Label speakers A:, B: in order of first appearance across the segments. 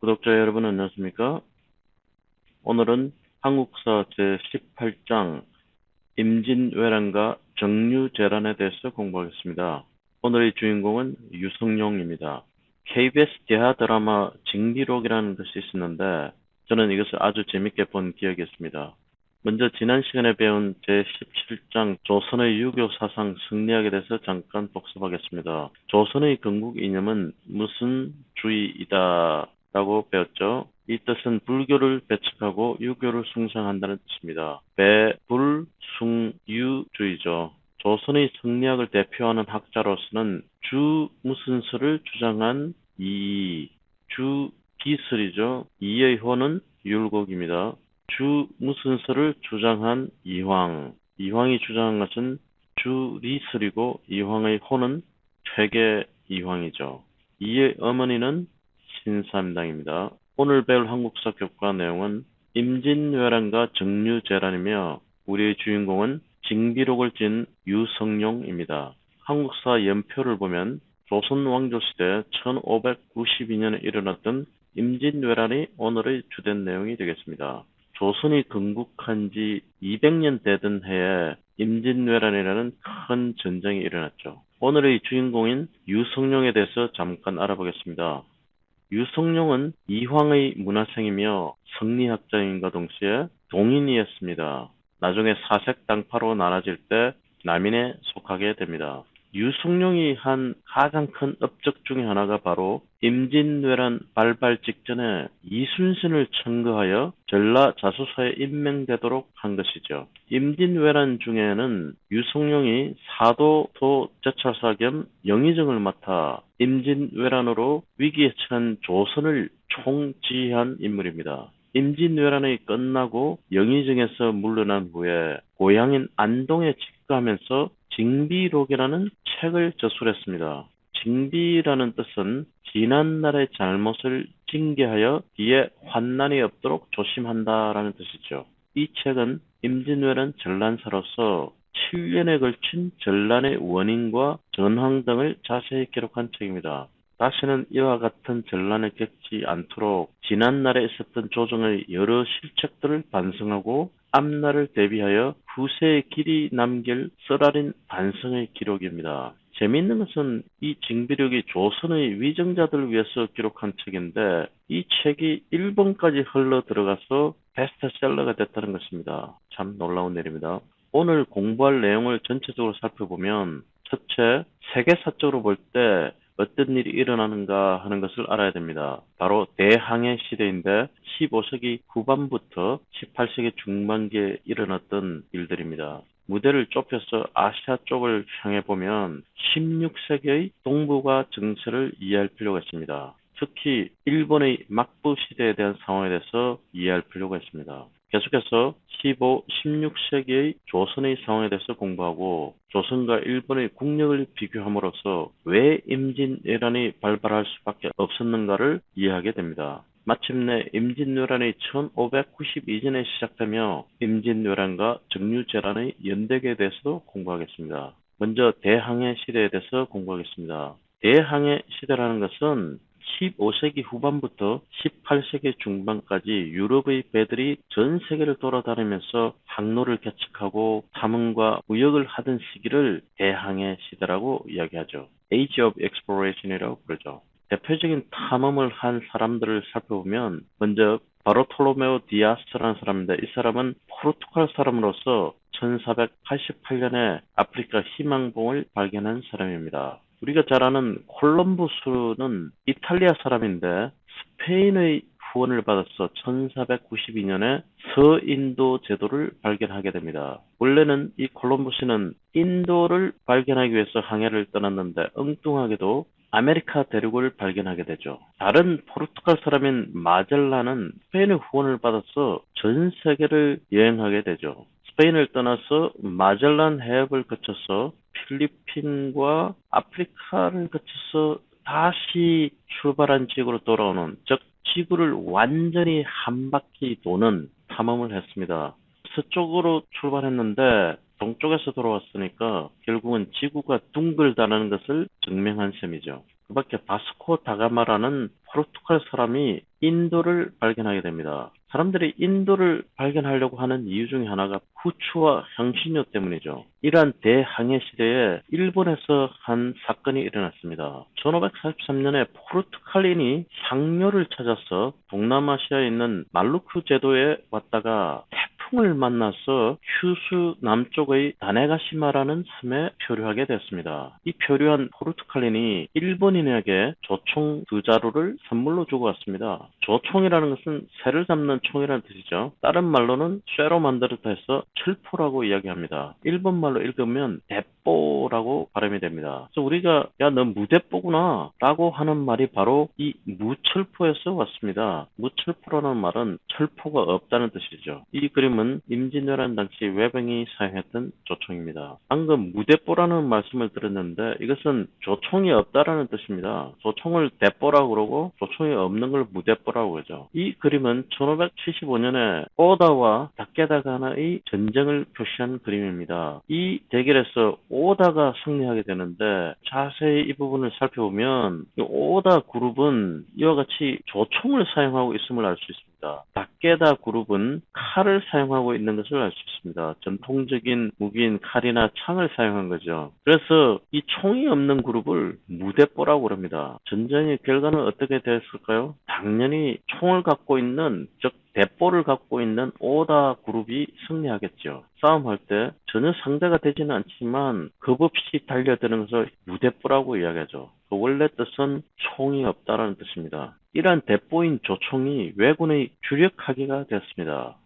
A: 구독자 여러분 안녕하십니까? 오늘은 한국사 제18장 임진왜란과 정류재란에 대해서 공부하겠습니다. 오늘의 주인공은 유성룡입니다. KBS 대하 드라마 징비록이라는 것이 있었는데 저는 이것을 아주 재밌게 본 기억이 있습니다. 먼저 지난 시간에 배운 제17장 조선의 유교 사상 승리학에 대해서 잠깐 복습하겠습니다. 조선의 건국 이념은 무슨 주의이다 라고 배웠죠. 이 뜻은 불교를 배척하고 유교를 숭상한다는 뜻입니다. 배 불 숭 유주의죠. 조선의 성리학을 대표하는 학자로서는 주 무슨 설을 주장한 이, 주 기설이죠. 이의 호는 율곡입니다. 주 무슨 설을 주장한 이황. 이황이 주장한 것은 주 리설이고 이황의 호는 퇴계 이황이죠. 이의 어머니는 신삼당입니다. 오늘 배울 한국사 교과 내용은 임진왜란과 정류재란이며 우리의 주인공은 징비록을 찐 유성룡입니다. 한국사 연표를 보면 조선 왕조 시대 1592년에 일어났던 임진왜란이 오늘의 주된 내용이 되겠습니다. 조선이 건국한 지 200년 되던 해에 임진왜란이라는 큰 전쟁이 일어났죠. 오늘의 주인공인 유성룡에 대해서 잠깐 알아보겠습니다. 유성룡은 이황의 문화생이며 성리학자인과 동시에 동인이었습니다. 나중에 사색 당파로 나눠질 때 남인에 속하게 됩니다. 유성룡이 한 가장 큰 업적 중의 하나가 바로 임진왜란 발발 직전에 이순신을 청거하여 전라 자수사에 임명되도록 한 것이죠. 임진왜란 중에는 유성룡이 사도도 제찰사 겸 영의정을 맡아 임진왜란으로 위기에 처한 조선을 총지휘한 인물입니다. 임진왜란이 끝나고 영의정에서 물러난 후에 고향인 안동에 직가하면서 징비록이라는 책을 저술했습니다. 징비라는 뜻은 지난날의 잘못을 징계하여 뒤에 환난이 없도록 조심한다라는 뜻이죠. 이 책은 임진왜란 전란사로서 7년에 걸친 전란의 원인과 전황 등을 자세히 기록한 책입니다. 다시는 이와 같은 전란을 겪지 않도록 지난날에 있었던 조정의 여러 실책들을 반성하고 앞날을 대비하여 후세의 길이 남길 쓰라린 반성의 기록입니다. 재미있는 것은 이 징비력이 조선의 위정자들을 위해서 기록한 책인데 이 책이 일본까지 흘러 들어가서 베스트셀러가 됐다는 것입니다. 참 놀라운 일입니다. 오늘 공부할 내용을 전체적으로 살펴보면 첫째, 세계사적으로 볼 때 어떤 일이 일어나는가 하는 것을 알아야 됩니다. 바로 대항해 시대인데 15세기 후반부터 18세기 중반기에 일어났던 일들입니다. 무대를 좁혀서 아시아 쪽을 향해 보면 16세기의 동북아 정세를 이해할 필요가 있습니다. 특히 일본의 막부 시대에 대한 상황에 대해서 이해할 필요가 있습니다. 계속해서 15, 16세기의 조선의 상황에 대해서 공부하고 조선과 일본의 국력을 비교함으로써 왜 임진왜란이 발발할 수밖에 없었는가를 이해하게 됩니다. 마침내 임진왜란이 1592년에 시작되며 임진왜란과 정유재란의 연대기에 대해서도 공부하겠습니다. 먼저 대항해 시대에 대해서 공부하겠습니다. 대항해 시대라는 것은 15세기 후반부터 18세기 중반까지 유럽의 배들이 전 세계를 돌아다니면서 항로를 개척하고 탐험과 무역을 하던 시기를 대항해 시대라고 이야기하죠. Age of Exploration이라고 부르죠. 대표적인 탐험을 한 사람들을 살펴보면 먼저 바로톨로메오 디아스라는 사람인데 이 사람은 포르투갈 사람으로서 1488년에 아프리카 희망봉을 발견한 사람입니다. 우리가 잘 아는 콜럼부스는 이탈리아 사람인데 스페인의 후원을 받아서 1492년에 서인도 제도를 발견하게 됩니다. 원래는 이 콜럼부스는 인도를 발견하기 위해서 항해를 떠났는데 엉뚱하게도 아메리카 대륙을 발견하게 되죠. 다른 포르투갈 사람인 마젤란은 스페인의 후원을 받아서 전 세계를 여행하게 되죠. 스페인을 떠나서 마젤란 해협을 거쳐서 필리핀과 아프리카를 거쳐서 다시 출발한 지구로 돌아오는 즉 지구를 완전히 한 바퀴 도는 탐험을 했습니다. 서쪽으로 출발했는데 동쪽에서 돌아왔으니까 결국은 지구가 둥글다는 것을 증명한 셈이죠. 그 밖에 바스코 다가마라는 포르투갈 사람이 인도를 발견하게 됩니다. 사람들이 인도를 발견하려고 하는 이유 중에 하나가 후추와 향신료 때문이죠. 이러한 대항해 시대에 일본에서 한 사건이 일어났습니다. 1543년에 포르투갈인이 향료를 찾아서 동남아시아에 있는 말루크 제도에 왔다가 태 풍을 만나서 휴수 남쪽의 다네가시마라는 섬에 표류하게 됐습니다. 이 표류한 포르투갈인이 일본인에게 조총 두 자루를 선물로 주고 왔습니다. 조총이라는 것은 새를 잡는 총이라는 뜻이죠. 다른 말로는 쇠로 만들었다 해서 철포라고 이야기합니다. 일본 말로 읽으면 대 뽀라고 발음이 됩니다. 그래서 우리가 야너 무대뽀구나 라고 하는 말이 바로 이 무철포에서 왔습니다. 무철포라는 말은 철포가 없다는 뜻이죠. 이 그림은 임진왜란 당시 외병이 사용했던 조총입니다. 방금 무대뽀라는 말씀을 들었는데 이것은 조총이 없다라는 뜻입니다. 조총을 대뽀라고 그러고 조총이 없는 걸 무대뽀라고 그러죠. 이 그림은 1575년에 오다와 다 케다 간의 전쟁을 표시한 그림입니다. 이 대결에서 오다가 승리하게 되는데 자세히 이 부분을 살펴보면 이 오다 그룹은 이와 같이 조총을 사용하고 있음을 알 수 있습니다. 다케다 그룹은 칼을 사용하고 있는 것을 알 수 있습니다. 전통적인 무기인 칼이나 창을 사용한 거죠. 그래서 이 총이 없는 그룹을 무대뽀라고 그럽니다. 전쟁의 결과는 어떻게 됐을까요? 당연히 총을 갖고 있는 즉 대포를 갖고 있는 오다 그룹이 승리하겠죠. 싸움할 때 전혀 상대가 되지는 않지만 겁없이 달려드는 것을 무대포라고 이야기하죠. 그 원래 뜻은 총이 없다라는 뜻입니다. 이러한 대포인 조총이 왜군의 주력하기가 되었습니다.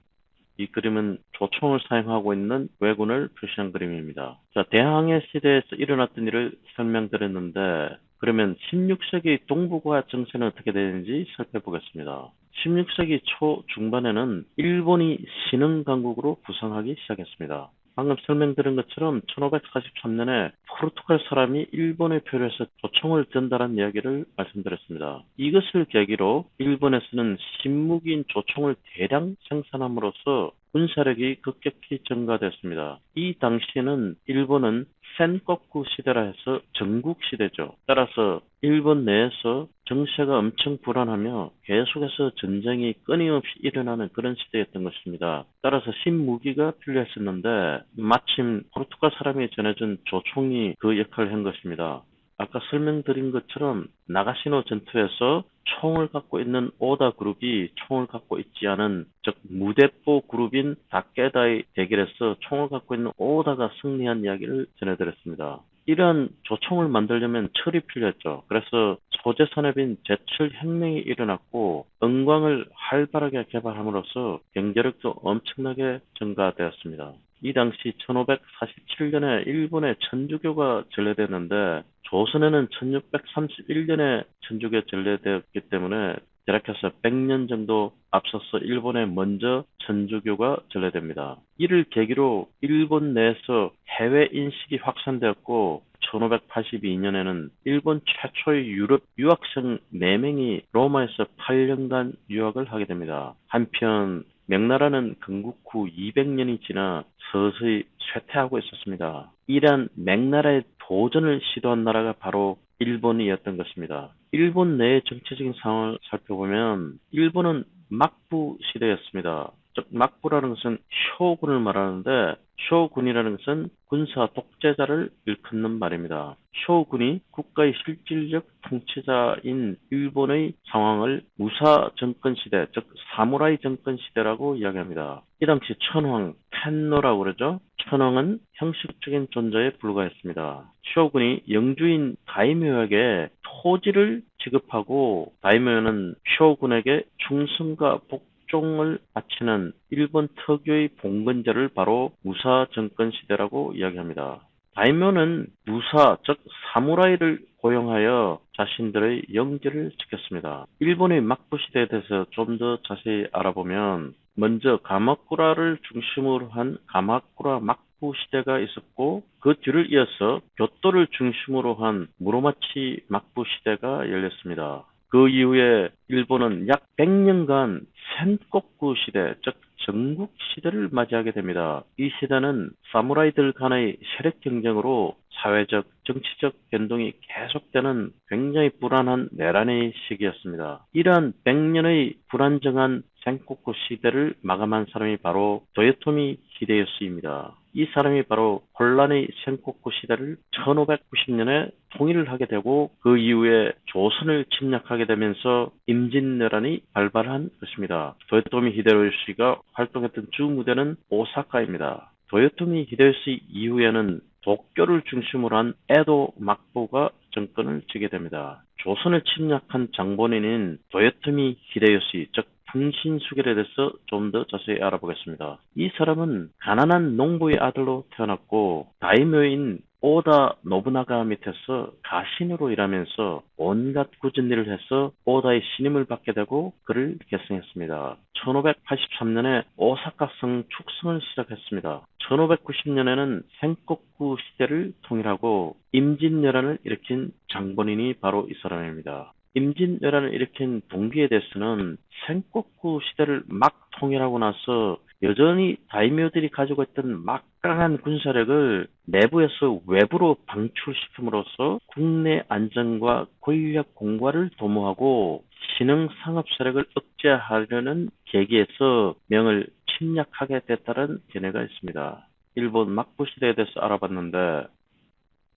A: 이 그림은 조총을 사용하고 있는 왜군을 표시한 그림입니다. 자, 대항해 시대에서 일어났던 일을 설명드렸는데 그러면 16세기 동북아 정세는 어떻게 되는지 살펴보겠습니다. 16세기 초 중반에는 일본이 신흥 강국으로 부상하기 시작했습니다. 방금 설명드린 것처럼 1543년에 포르투갈 사람이 일본에 표류해서 조총을 전달한 이야기를 말씀드렸습니다. 이것을 계기로 일본에서는 신무기인 조총을 대량 생산함으로써 군사력이 급격히 증가됐습니다. 이 당시에는 일본은 센거쿠 시대라 해서 전국 시대죠. 따라서 일본 내에서 정세가 엄청 불안하며 계속해서 전쟁이 끊임없이 일어나는 그런 시대였던 것입니다. 따라서 신무기가 필요했었는데 마침 포르투갈 사람이 전해준 조총이 그 역할을 한 것입니다. 아까 설명드린 것처럼 나가시노 전투에서 총을 갖고 있는 오다 그룹이 총을 갖고 있지 않은 즉 무대포 그룹인 다케다의 대결에서 총을 갖고 있는 오다가 승리한 이야기를 전해드렸습니다. 이러한 조총을 만들려면 철이 필요했죠. 그래서 소재 산업인 제철 혁명이 일어났고 은광을 활발하게 개발함으로써 경제력도 엄청나게 증가되었습니다. 이 당시 1547년에 일본의 천주교가 전래됐는데 조선에는 1631년에 천주교 전래되었기 때문에 대략해서 100년 정도 앞서서 일본에 먼저 천주교가 전래됩니다. 이를 계기로 일본 내에서 해외 인식이 확산되었고 1582년에는 일본 최초의 유럽 유학생 4명이 로마에서 8년간 유학을 하게 됩니다. 한편 명나라는 건국 후 200년이 지나 서서히 쇠퇴하고 있었습니다. 이러한 명나라의 도전을 시도한 나라가 바로 일본이었던 것입니다. 일본 내의 정치적인 상황을 살펴보면 일본은 막부 시대였습니다. 즉 막부라는 것은 쇼군을 말하는데 쇼군이라는 것은 군사 독재자를 일컫는 말입니다. 쇼군이 국가의 실질적 통치자인 일본의 상황을 무사 정권 시대, 즉 사무라이 정권 시대라고 이야기합니다. 이 당시 천황, 텐노라고 그러죠. 천황은 형식적인 존재에 불과했습니다. 쇼군이 영주인 다이묘에게 토지를 지급하고 다이묘는 쇼군에게 충성과 복 종을 바치는 일본 특유의 봉건제를 바로 무사 정권 시대라고 이야기합니다. 다이묘는 무사, 즉 사무라이를 고용하여 자신들의 영지를 지켰습니다. 일본의 막부 시대에 대해서 좀 더 자세히 알아보면 먼저 가마쿠라를 중심으로 한 가마쿠라 막부 시대가 있었고 그 뒤를 이어서 교토를 중심으로 한 무로마치 막부 시대가 열렸습니다. 그 이후에 일본은 약 100년간 센kok구 시대, 즉 전국 시대를 맞이하게 됩니다. 이 시대는 사무라이들 간의 세력 경쟁으로 사회적, 정치적 변동이 계속되는 굉장히 불안한 내란의 시기였습니다. 이러한 100년의 불안정한 생코쿠 시대를 마감한 사람이 바로 도요토미 히데요시입니다. 이 사람이 바로 혼란의 생코쿠 시대를 1590년에 통일을 하게 되고 그 이후에 조선을 침략하게 되면서 임진왜란이 발발한 것입니다. 도요토미 히데요시가 활동했던 주 무대는 오사카입니다. 도요토미 히데요시 이후에는 도쿄를 중심으로 한 에도 막부가 정권을 쥐게 됩니다. 조선을 침략한 장본인인 도요토미 히데요시, 즉 풍신수결에 대해서 좀 더 자세히 알아보겠습니다. 이 사람은 가난한 농부의 아들로 태어났고 다이묘인 오다 노부나가 밑에서 가신으로 일하면서 온갖 굳은 일을 해서 오다의 신임을 받게 되고 그를 계승했습니다. 1583년에 오사카성 축성을 시작했습니다. 1590년에는 생kok구 시대를 통일하고 임진왜란을 일으킨 장본인이 바로 이 사람입니다. 임진왜란을 일으킨 동기에 대해서는 생kok구 시대를 막 통일하고 나서 여전히 다이묘들이 가지고 있던 막강한 군사력을 내부에서 외부로 방출시킴으로써 국내 안전과 권력 공과를 도모하고 신흥 상업 세력을 억제하려는 계기에서 명을 침략하게 됐다는 견해가 있습니다. 일본 막부 시대에 대해서 알아봤는데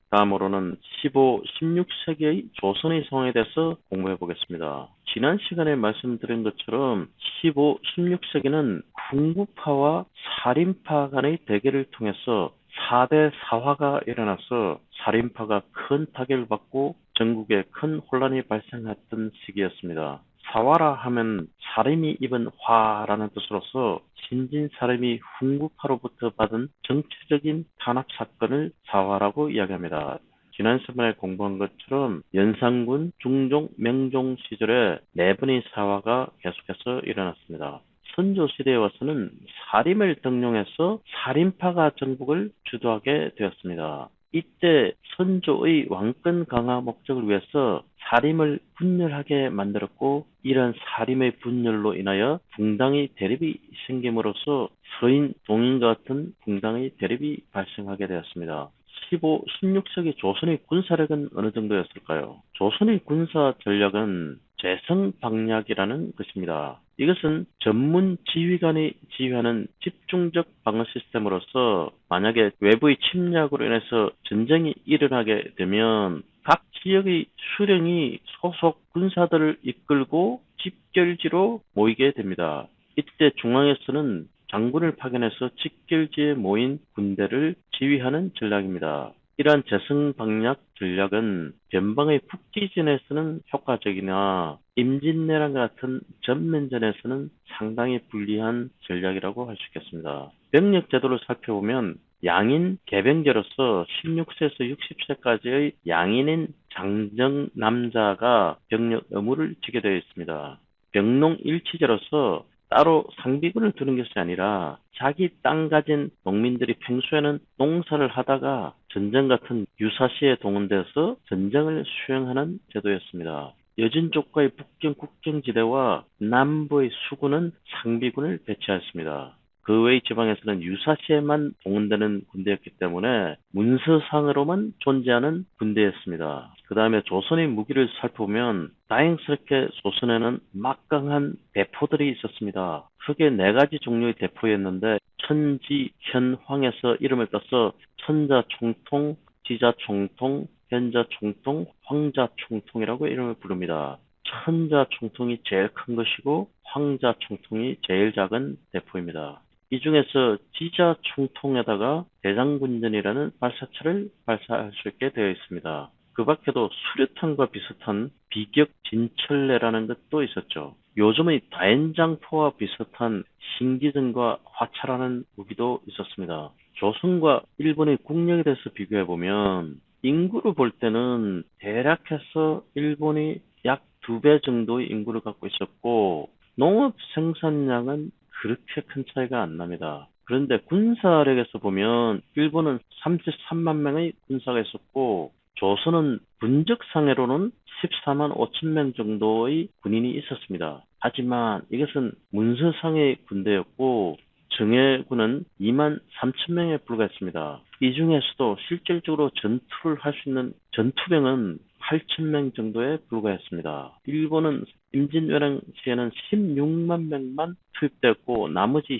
A: 다음으로는 15, 16세기의 조선의 상황에 대해서 공부해 보겠습니다. 지난 시간에 말씀드린 것처럼 15, 16세기는 궁구파와 살인파 간의 대결을 통해서 4대 사화가 일어나서 살인파가 큰 타격을 받고 전국에 큰 혼란이 발생했던 시기였습니다. 사화라 하면 사림이 입은 화라는 뜻으로서 신진 사림이 훈구파로부터 받은 정치적인 탄압 사건을 사화라고 이야기합니다. 지난 시간에 공부한 것처럼 연산군 중종 명종 시절에 네 번의 사화가 계속해서 일어났습니다. 선조 시대에 와서는 사림을 등용해서 살인파가 정복을 주도하게 되었습니다. 이때 선조의 왕권 강화 목적을 위해서 사림을 분열하게 만들었고 이런 사림의 분열로 인하여 붕당의 대립이 생김으로써 서인 동인과 같은 붕당의 대립이 발생하게 되었습니다. 15, 16세기 조선의 군사력은 어느 정도였을까요? 조선의 군사 전략은 재성 방략이라는 것입니다. 이것은 전문 지휘관이 지휘하는 집중적 방어 시스템으로서 만약에 외부의 침략으로 인해서 전쟁이 일어나게 되면 각 지역의 수령이 소속 군사들을 이끌고 집결지로 모이게 됩니다. 이때 중앙에서는 장군을 파견해서 직결지에 모인 군대를 지휘하는 전략입니다. 이러한 재승방략 전략은 변방의 북지진에서는 효과적이나 임진왜란 같은 전면전에서는 상당히 불리한 전략이라고 할 수 있겠습니다. 병력 제도를 살펴보면 양인 개병제로서 16세에서 60세까지의 양인인 장정 남자가 병력 의무를 지게 되어 있습니다. 병농 일치제로서 따로 상비군을 두는 것이 아니라 자기 땅 가진 농민들이 평소에는 농사를 하다가 전쟁 같은 유사시에 동원돼서 전쟁을 수행하는 제도였습니다. 여진족과의 북경 국경지대와 남부의 수군은 상비군을 배치하였습니다. 그 외의 지방에서는 유사시에만 동원되는 군대였기 때문에 문서상으로만 존재하는 군대였습니다. 그 다음에 조선의 무기를 살펴보면 다행스럽게 조선에는 막강한 대포들이 있었습니다. 크게 네 가지 종류의 대포였는데 천지, 현황에서 이름을 따서 천자총통, 지자총통, 현자총통, 황자총통이라고 이름을 부릅니다. 천자총통이 제일 큰 것이고 황자총통이 제일 작은 대포입니다. 이 중에서 지자 총통에다가 대장군전이라는 발사체를 발사할 수 있게 되어 있습니다. 그 밖에도 수류탄과 비슷한 비격 진철레라는 것도 있었죠. 요즘의 다연장포와 비슷한 신기전과 화차라는 무기도 있었습니다. 조선과 일본의 국력에 대해서 비교해 보면 인구를 볼 때는 대략해서 일본이 약 두 배 정도의 인구를 갖고 있었고 농업 생산량은 그렇게 큰 차이가 안 납니다. 그런데 군사력에서 보면 일본은 33만 명의 군사가 있었고 조선은 분적상으로는 14만 5천 명 정도의 군인이 있었습니다. 하지만 이것은 문서상의 군대였고 정예군은 2만 3천 명에 불과했습니다. 이 중에서도 실질적으로 전투를 할 수 있는 전투병은 8,000명 정도에 불과했습니다. 일본은 임진왜란 시에는 16만 명만 투입됐고 나머지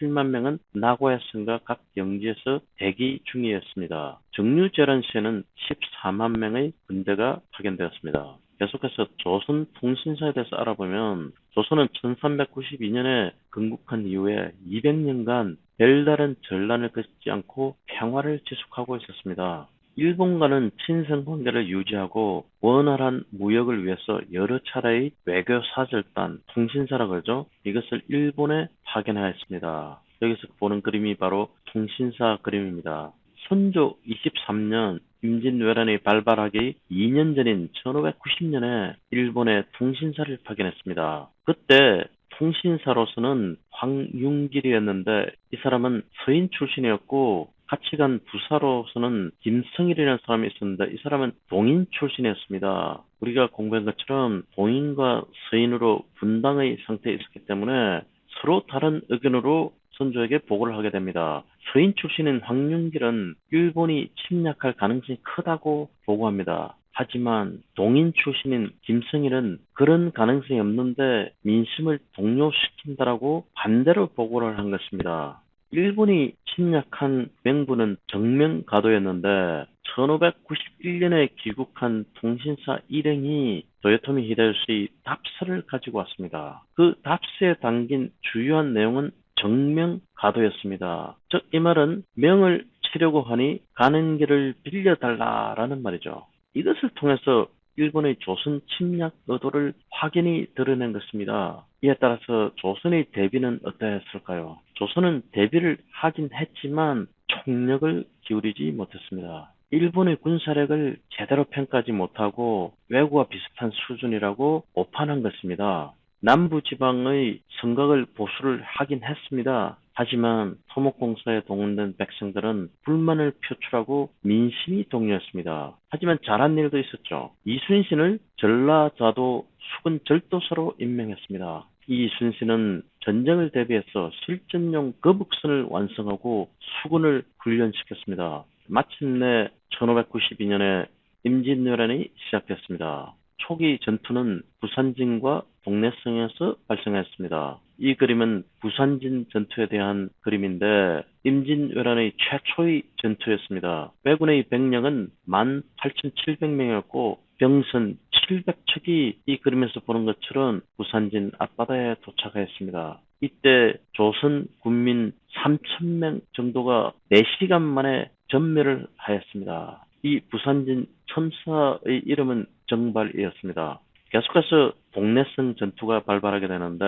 A: 17만 명은 나고야 성과 각 영지에서 대기 중이었습니다. 정류재란 시에는 14만 명의 군대가 파견되었습니다. 계속해서 조선 통신사에 대해서 알아보면 조선은 1392년에 건국한 이후에 200년간 별다른 전란을 거치지 않고 평화를 지속하고 있었습니다. 일본과는 친선 관계를 유지하고 원활한 무역을 위해서 여러 차례의 외교 사절단, 통신사라 그러죠. 이것을 일본에 파견하였습니다. 여기서 보는 그림이 바로 통신사 그림입니다. 선조 23년 임진왜란이 발발하기 2년 전인 1590년에 일본에 통신사를 파견했습니다. 그때 통신사로서는 황융길이었는데 이 사람은 서인 출신이었고 같이 간 부사로서는 김성일이라는 사람이 있었는데 이 사람은 동인 출신이었습니다. 우리가 공부한 것처럼 동인과 서인으로 분당의 상태에 있었기 때문에 서로 다른 의견으로 선조에게 보고를 하게 됩니다. 서인 출신인 황윤길은 일본이 침략할 가능성이 크다고 보고합니다. 하지만 동인 출신인 김성일은 그런 가능성이 없는데 민심을 동요시킨다라고 반대로 보고를 한 것입니다. 일본이 침략한 명부는 정명가도였는데 1591년에 귀국한 통신사 일행이 도요토미 히데요시 답서를 가지고 왔습니다. 그 답서에 담긴 주요한 내용은 정명가도였습니다. 즉 이 말은 명을 치려고 하니 가는 길을 빌려달라라는 말이죠. 이것을 통해서 일본의 조선 침략 의도를 확연히 드러낸 것입니다. 이에 따라서 조선의 대비는 어떠했을까요? 조선은 대비를 하긴 했지만 총력을 기울이지 못했습니다. 일본의 군사력을 제대로 평가하지 못하고 외국과 비슷한 수준이라고 오판한 것입니다. 남부지방의 성곽을 보수를 하긴 했습니다. 하지만 토목공사에 동원된 백성들은 불만을 표출하고 민심이 동요했습니다. 하지만 잘한 일도 있었죠. 이순신을 전라자도 수군 절도사로 임명했습니다. 이순신은 전쟁을 대비해서 실전용 거북선을 완성하고 수군을 훈련시켰습니다. 마침내 1592년에 임진왜란이 시작됐습니다. 초기 전투는 부산진과 동래성에서 발생했습니다. 이 그림은 부산진 전투에 대한 그림인데 임진왜란의 최초의 전투였습니다. 왜군의 병력은 18,700명이었고 병선 700척이 이 그림에서 보는 것처럼 부산진 앞바다에 도착하였습니다. 이때 조선 군민 3,000명 정도가 4시간 만에 전멸을 하였습니다. 이 부산진 천사의 이름은 정발이었습니다. 계속해서 동래성 전투가 발발하게 되는데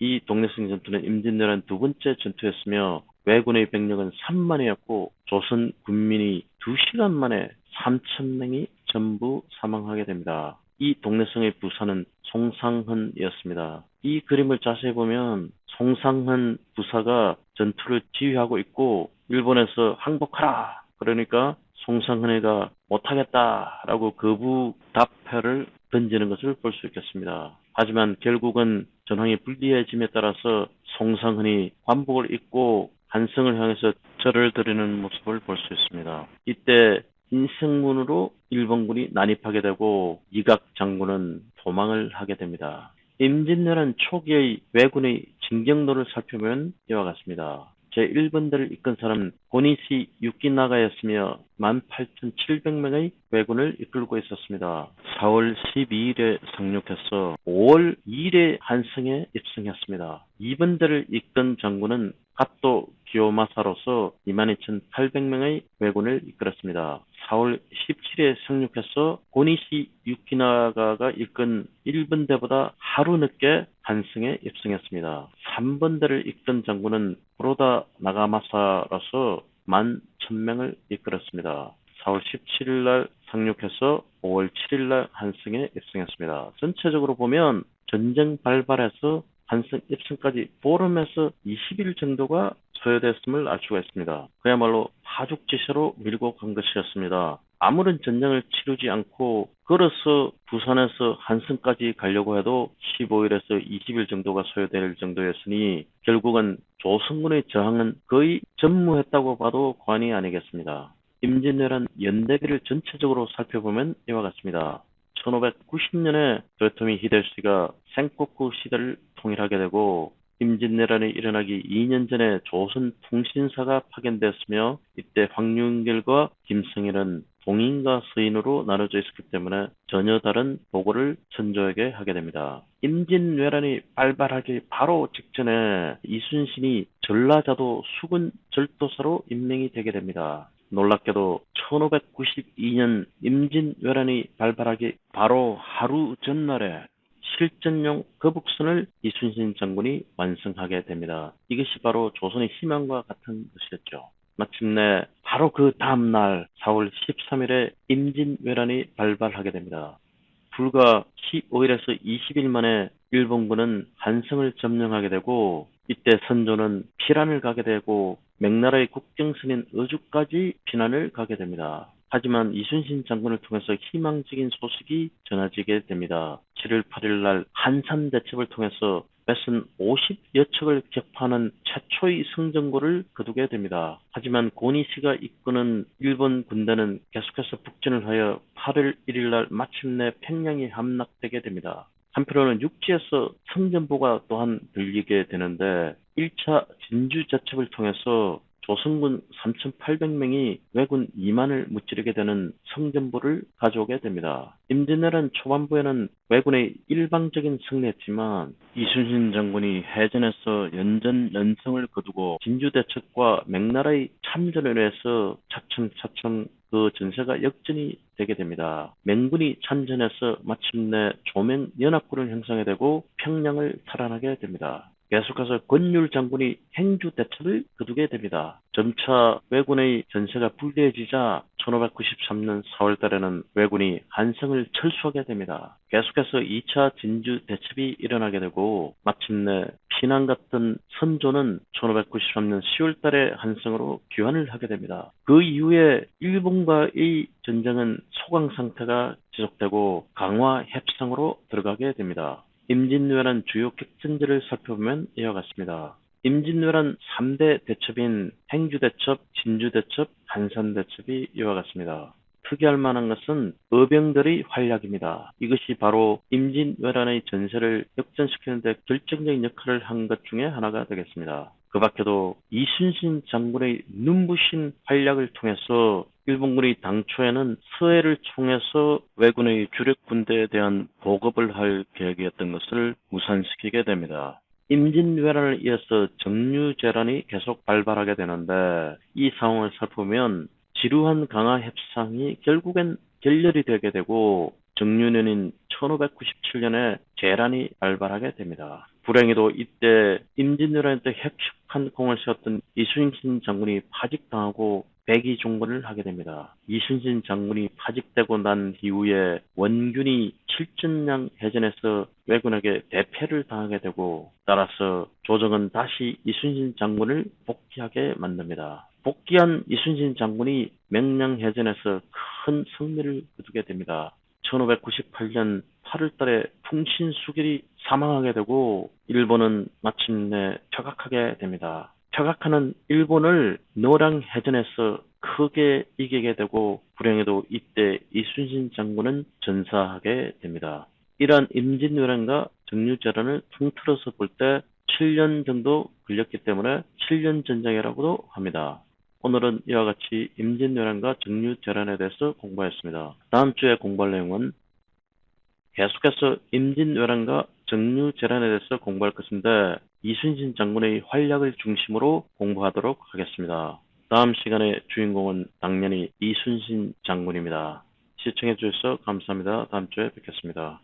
A: 이 동래성 전투는 임진왜란 두 번째 전투였으며 왜군의 병력은 3만이었고 조선 군민이 2시간 만에 3천명이 전부 사망하게 됩니다. 이 동래성의 부사는 송상헌이었습니다. 이 그림을 자세히 보면 송상헌 부사가 전투를 지휘하고 있고 일본에서 항복하라 그러니까 송상헌이가 못하겠다라고 거부 답표를 던지는 것을 볼 수 있겠습니다. 하지만 결국은 전황이 불리해짐에 따라서 송상헌이 관복을 입고 한성을 향해서 절을 드리는 모습을 볼 수 있습니다. 이때 인생문으로 일본군이 난입하게 되고 이각 장군은 도망을 하게 됩니다. 임진왜란 초기의 왜군의 진경로를 살펴보면 이와 같습니다. 제1번대를 이끈 사람은 고니시 유키나가였으며 18,700명의 왜군을 이끌고 있었습니다. 4월 12일에 상륙해서 5월 2일에 한성에 입성했습니다. 2번대를 이끈 장군은 갓도 기요마사로서 22,800명의 왜군을 이끌었습니다. 4월 17일에 상륙해서 고니시 유키나가가 이끈 1번대보다 하루 늦게 한승에 입성했습니다. 3번대를 이끈 장군은 브로다 나가마사로서 11,000명을 이끌었습니다. 4월 17일 날 상륙해서 5월 7일 날 한승에 입성했습니다. 전체적으로 보면 전쟁 발발해서 한승 입성까지 보름에서 20일 정도가 소요됐음을 알 수가 있습니다. 그야말로 파죽지세로 밀고 간 것이었습니다. 아무런 전쟁을 치르지 않고 걸어서 부산에서 한성까지 가려고 해도 15일에서 20일 정도가 소요될 정도였으니 결국은 조선군의 저항은 거의 전무했다고 봐도 과언이 아니겠습니다. 임진왜란 연대기를 전체적으로 살펴보면 이와 같습니다. 1590년에 도요토미 히데요시가 생코쿠 시대를 통일하게 되고 임진왜란이 일어나기 2년 전에 조선 통신사가 파견되었으며 이때 황윤결과 김성일은 동인과 서인으로 나눠져 있었기 때문에 전혀 다른 보고를 선조에게 하게 됩니다. 임진왜란이 발발하기 바로 직전에 이순신이 전라자도 수군 절도사로 임명이 되게 됩니다. 놀랍게도 1592년 임진왜란이 발발하기 바로 하루 전날에 실전용 거북선을 이순신 장군이 완성하게 됩니다. 이것이 바로 조선의 희망과 같은 것이었죠. 마침내 바로 그 다음날 4월 13일에 임진왜란이 발발하게 됩니다. 불과 15일에서 20일 만에 일본군은 한성을 점령하게 되고 이때 선조는 피란을 가게 되고 맥나라의 국경선인 어주까지 피난을 가게 됩니다. 하지만 이순신 장군을 통해서 희망적인 소식이 전해지게 됩니다. 7월 8일 날 한산 대첩을 통해서 뺏은 50여 척을 격파하는 최초의 승전고를 거두게 됩니다. 하지만 고니 씨가 이끄는 일본 군대는 계속해서 북진을 하여 8월 1일 날 마침내 평양에 함락되게 됩니다. 한편으로는 육지에서 성전보가 또한 들리게 되는데 1차 진주 제첩을 통해서 조선군 3,800명이 왜군 2만을 무찌르게 되는 성전부를 가져오게 됩니다. 임진왜란 초반부에는 왜군의 일방적인 승리였지만 이순신 장군이 해전에서 연전 연성을 거두고 진주대첩과 맥나라의 참전을 해서 차츰차츰 그 전세가 역전이 되게 됩니다. 맹군이 참전해서 마침내 조명 연합군을 형성하게 되고 평양을 탈환하게 됩니다. 계속해서 권율 장군이 행주 대첩을 거두게 됩니다. 점차 왜군의 전세가 불리해지자 1593년 4월 달에는 왜군이 한성을 철수하게 됩니다. 계속해서 2차 진주 대첩이 일어나게 되고 마침내 피난 갔던 선조는 1593년 10월 달에 한성으로 귀환을 하게 됩니다. 그 이후에 일본과의 전쟁은 소강 상태가 지속되고 강화 협상으로 들어가게 됩니다. 임진왜란 주요 격전지를 살펴보면 이와 같습니다. 임진왜란 3대 대첩인 행주대첩, 진주대첩, 한산대첩이 이와 같습니다. 특이할 만한 것은 의병들의 활약입니다. 이것이 바로 임진왜란의 전세를 역전시키는 데 결정적인 역할을 한 것 중에 하나가 되겠습니다. 그 밖에도 이순신 장군의 눈부신 활약을 통해서 일본군이 당초에는 서해를 통해서 왜군의 주력 군대에 대한 보급을 할 계획이었던 것을 무산시키게 됩니다. 임진왜란을 이어서 정류재란이 계속 발발하게 되는데 이 상황을 살펴보면 지루한 강화 협상이 결국엔 결렬이 되게 되고 정유년인 1597년에 재란이 발발하게 됩니다. 불행히도 이때 임진왜란 때 혁혁한 공을 세웠던 이순신 장군이 파직당하고 백이 종군을 하게 됩니다. 이순신 장군이 파직되고 난 이후에 원균이 칠전량 해전에서 왜군에게 대패를 당하게 되고 따라서 조정은 다시 이순신 장군을 복귀하게 만듭니다. 복귀한 이순신 장군이 명량해전에서 큰 승리를 거두게 됩니다. 1598년 8월 달에 풍신수길이 사망하게 되고 일본은 마침내 퇴각하게 됩니다. 퇴각하는 일본을 노량해전에서 크게 이기게 되고 불행히도 이때 이순신 장군은 전사하게 됩니다. 이러한 임진왜란과 정유재란을 통틀어서 볼 때 7년 정도 걸렸기 때문에 7년 전쟁이라고도 합니다. 오늘은 이와 같이 임진왜란과 정유재란에 대해서 공부했습니다. 다음 주에 공부할 내용은 계속해서 임진왜란과 정유 재란에 대해서 공부할 것인데 이순신 장군의 활약을 중심으로 공부하도록 하겠습니다. 다음 시간의 주인공은 당연히 이순신 장군입니다. 시청해 주셔서 감사합니다. 다음 주에 뵙겠습니다.